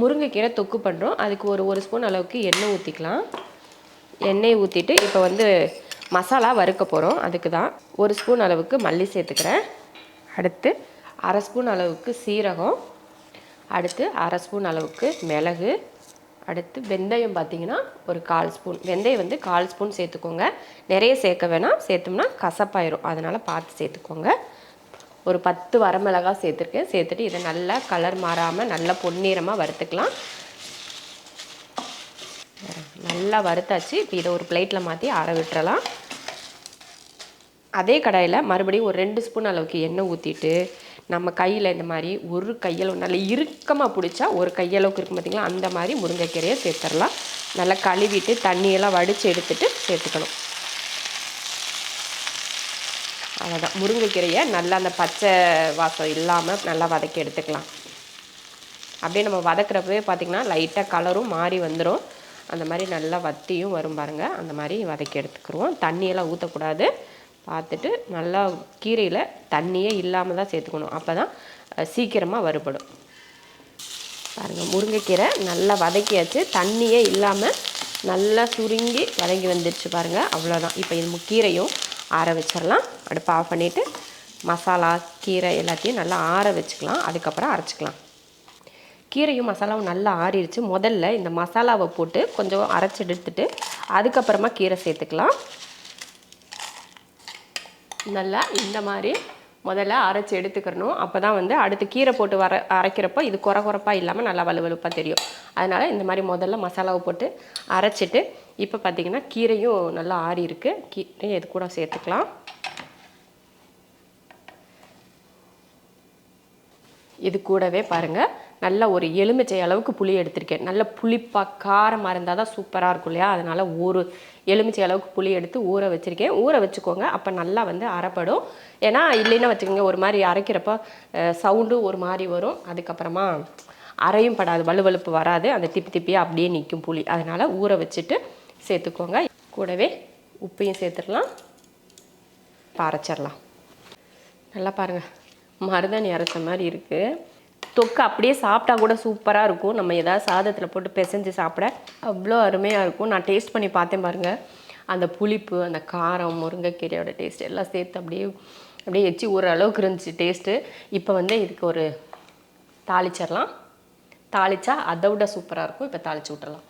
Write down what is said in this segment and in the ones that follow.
முருங்கைக்கீரை தொக்கு பண்ணுறோம் அதுக்கு ஒரு ஒரு ஸ்பூன் அளவுக்கு எண்ணெய் ஊற்றிக்கலாம் எண்ணெய் ஊற்றிட்டு இப்போ வந்து மசாலா வறுக்க போகிறோம் அதுக்கு தான் ஒரு ஸ்பூன் அளவுக்கு மல்லி சேர்த்துக்கிறேன். அடுத்து அரை ஸ்பூன் அளவுக்கு சீரகம். அடுத்து அரை ஸ்பூன் அளவுக்கு மிளகு. அடுத்து வெந்தயம் பார்த்தீங்கன்னா ஒரு கால் ஸ்பூன். வெந்தயம் வந்து கால் ஸ்பூன் சேர்த்துக்கோங்க. நிறைய சேர்க்க வேணாம். சேர்த்தோம்னா கசப்பாயிரும். அதனால் பார்த்து சேர்த்துக்கோங்க. ஒரு பத்து வரமிளகாய் சேர்த்துருக்கேன் சேர்த்துட்டு இதை நல்லா கலர் மாறாமல் நல்லா பொன்னிறமாக வறுத்துக்கலாம். நல்லா வறுத்தாச்சு. இப்போ இதை ஒரு பிளேட்டில் மாற்றி ஆற விட்டுறலாம். அதே கடாயில் மறுபடியும் ஒரு ரெண்டு ஸ்பூன் அளவுக்கு எண்ணெய் ஊற்றிட்டு நம்ம கையில் இந்த மாதிரி ஒரு கையளவு நல்லா இறுக்கமாக பிடிச்சா ஒரு கையளவுக்கு இருக்கும் பார்த்தீங்களா அந்த மாதிரி முருங்கைக்கீரையை சேர்த்துடலாம். நல்லா கழுவிட்டு தண்ணியெல்லாம் வடித்து எடுத்துகிட்டு சேர்த்துக்கணும். அவ்வளோதான் முருங்கைக்கீரையை நல்லா அந்த பச்சை வாசம் இல்லாமல் நல்லா வதக்கி எடுத்துக்கலாம். அப்படியே நம்ம வதக்குறப்பவே பார்த்திங்கன்னா லைட்டாக கலரும் மாறி வந்துடும் அந்த மாதிரி நல்லா வத்தியும் வரும் பாருங்கள் அந்த மாதிரி வதக்கி எடுத்துக்கிருவோம். தண்ணியெல்லாம் ஊற்றக்கூடாது பார்த்துட்டு நல்லா கீரையில் தண்ணியே இல்லாமல் தான் சேர்த்துக்கணும். அப்போ தான் சீக்கிரமாக வறுபடும். பாருங்கள் முருங்கைக்கீரை நல்லா வதக்கியாச்சு. தண்ணியே இல்லாமல் நல்லா சுருங்கி வதங்கி வந்துடுச்சு பாருங்கள் அவ்வளோதான் இப்போ இது கீரையும் ஆற வச்சிடலாம் அடுப்பு ஆஃப் பண்ணிவிட்டு மசாலா கீரை எல்லாத்தையும் நல்லா ஆற வச்சுக்கலாம். அதுக்கப்புறம் அரைச்சிக்கலாம். கீரையும் மசாலாவும் நல்லா ஆறிடுச்சு. முதல்ல இந்த மசாலாவை போட்டு கொஞ்சம் அரைச்சி எடுத்துட்டு அதுக்கப்புறமா கீரை சேர்த்துக்கலாம். நல்லா இந்த மாதிரி முதல்ல அரைச்சி எடுத்துக்கிறணும் அப்போ தான் வந்து அடுத்து கீரை போட்டு வர அரைக்கிறப்போ இது குறை குறைப்பாக இல்லாமல் நல்லா வலுவலுப்பாக தெரியும். அதனால் இந்த மாதிரி முதல்ல மசாலாவை போட்டு அரைச்சிட்டு இப்போ பார்த்தீங்கன்னா கீரையும் நல்லா ஆறி இருக்கு. கீரை இது கூட சேர்த்துக்கலாம். இது கூடவே பாருங்கள் நல்ல ஒரு எலுமிச்சை அளவுக்கு புளி எடுத்திருக்கேன். நல்ல புளிப்பாக காரமாக இருந்தால் தான் சூப்பராக இருக்கும் இல்லையா? அதனால் ஒரு எலுமிச்சை அளவுக்கு புளி எடுத்து ஊற வச்சுருக்கேன். ஊற வச்சுக்கோங்க அப்போ நல்லா வந்து அரைப்படும். ஏன்னா இல்லைன்னா வச்சுக்கோங்க ஒரு மாதிரி அரைக்கிறப்போ சவுண்டும் ஒரு மாதிரி வரும். அதுக்கப்புறமா அரையும் படாது வலுவலுப்பு வராது. அந்த திப்பி திப்பியாக அப்படியே நிற்கும் புளி. அதனால் ஊற வச்சுட்டு சேர்த்துக்கோங்க. கூடவே உப்பையும் சேர்த்துடலாம். பறைச்சிடலாம் நல்லா பாருங்கள் மருதாணி அரைச்ச மாதிரி இருக்குது தொக்கு அப்படியே சாப்பிட்டா கூட சூப்பராக இருக்கும். நம்ம எதாவது சாதத்தில் போட்டு பிசைஞ்சு சாப்பிட அவ்வளோ அருமையாக இருக்கும். நான் டேஸ்ட் பண்ணி பார்த்தேன் பாருங்கள் அந்த புளிப்பு அந்த காரம் முருங்கைக்கீரையோட டேஸ்ட் எல்லாம் சேர்த்து அப்படியே அப்படியே எச்சி ஓரளவுக்கு அளவுக்கு இருந்துச்சு டேஸ்ட்டு இப்போ வந்து இதுக்கு ஒரு தாளிச்சிடலாம். தாளிச்சா அதை விட சூப்பராக இருக்கும். இப்போ தாளிச்சு விட்டுறலாம்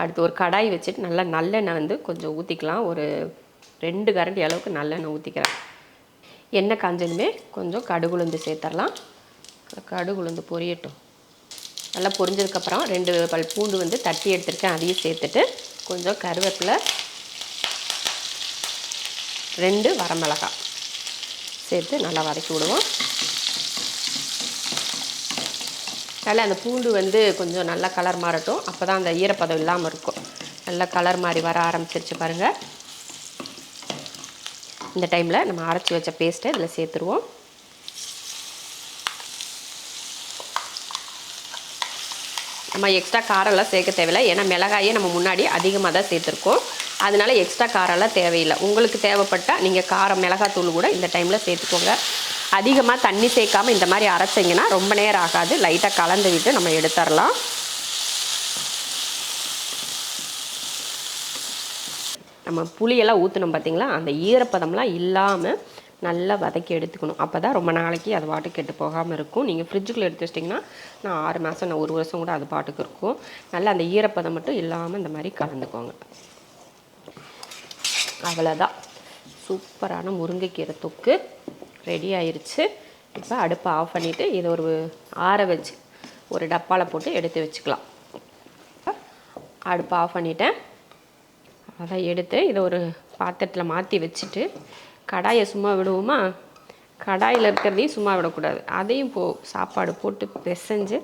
அடுத்து ஒரு கடாய் வச்சுட்டு நல்லா நல்லெண்ணெய் வந்து கொஞ்சம் ஊற்றிக்கலாம் ஒரு ரெண்டு கரண்டி அளவுக்கு நல்லெண்ணெய் ஊற்றிக்கிறேன் எண்ணெய் காஞ்சதுமே கொஞ்சம் கடுகுளுந்து சேர்த்துடலாம் கடுகுளுந்து பொரியட்டும். நல்லா பொரிஞ்சதுக்கப்புறம் ரெண்டு பல் பூண்டு வந்து தட்டி எடுத்துருக்கேன். அதையும் சேர்த்துட்டு கொஞ்சம் கருவேப்பிலை ரெண்டு வரமிளகாய் சேர்த்து நல்லா வதக்கி விடுவோம். அதில் அந்த பூண்டு வந்து கொஞ்சம் நல்லா கலர் மாறட்டும். அப்போ தான் அந்த ஈரப்பதம் இல்லாமல் இருக்கும். நல்லா கலர் மாறி வர ஆரம்பிச்சிருச்சு பாருங்கள் இந்த டைமில் நம்ம அரைச்சி வச்ச பேஸ்ட்டை இதில் சேர்த்துருவோம். நம்ம எக்ஸ்ட்ரா காரெல்லாம் சேர்க்க தேவையில்லை. ஏன்னா மிளகாயே நம்ம முன்னாடி அதிகமாக தான் சேர்த்துருக்கோம். அதனால எக்ஸ்ட்ரா காரெல்லாம் தேவையில்லை. உங்களுக்கு தேவைப்பட்டால் நீங்கள் காரம் மிளகாத்தூள் கூட இந்த டைமில் சேர்த்துக்கோங்க. அதிகமாக தண்ணி சேர்க்காம இந்த மாதிரி அரைச்சிங்கன்னா ரொம்ப நேரம் ஆகாது. லைட்டாக கலந்து விட்டு நம்ம எடுத்துடலாம். நம்ம புளியெல்லாம் ஊற்றினோம் பார்த்தீங்களா அந்த ஈரப்பதம்லாம் இல்லாமல் நல்லா வதக்கி எடுத்துக்கணும். அப்போ தான் ரொம்ப நாளைக்கு அது பாட்டுக்கு கெட்டு போகாமல் இருக்கும். நீங்கள் ஃப்ரிட்ஜுக்குள்ளே எடுத்து வச்சிட்டிங்கன்னா நான் ஆறு மாதம் நான் ஒரு வருஷம் கூட அது பாட்டுக்கு இருக்கும். நல்லா அந்த ஈரப்பதம் மட்டும் இல்லாமல் இந்த மாதிரி கலந்துக்கோங்க. அவ்வளோதான் சூப்பரான முருங்கைக்கீரை தொக்கு. ரெடி ஆயிடுச்சு இப்போ அடுப்பை ஆஃப் பண்ணிவிட்டு இதை ஒரு ஆற வச்சு ஒரு டப்பாவில் போட்டு எடுத்து வச்சுக்கலாம். அடுப்பை ஆஃப் பண்ணிட்டேன். அதை எடுத்து இதை ஒரு பாத்திரத்தில் மாற்றி வச்சுட்டு கடாயை சும்மா விடுவோமா? கடாயில் இருக்கிறதையும் சும்மா விடக்கூடாது. அதையும் போ சாப்பாடு போட்டு பிசைஞ்சு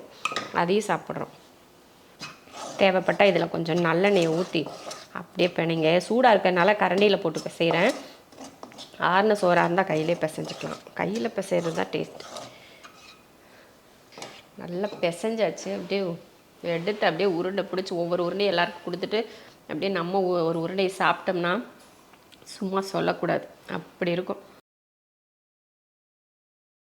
அதையும் சாப்பிட்றோம். தேவைப்பட்டால் இதில் கொஞ்சம் நல்லெண்ணெயை ஊற்றி அப்படியே பிணைங்க. சூடாக இருக்கிறதுனால கரண்டியில் போட்டு பிசைகிறேன். ஆறுன சோறாக இருந்தால் கையிலே பிசைஞ்சிக்கலாம். கையில் பிசைகிறது தான் டேஸ்ட் நல்லா பிசைஞ்சாச்சு. அப்படியே எடுத்து அப்படியே உருண்டை பிடிச்சி ஒவ்வொரு உருண்டையும் எல்லாருக்கும் கொடுத்துட்டு அப்படியே நம்ம ஒரு உருண்டையை சாப்பிட்டோம்னா சும்மா சொல்லக்கூடாது. அப்படி இருக்கும்.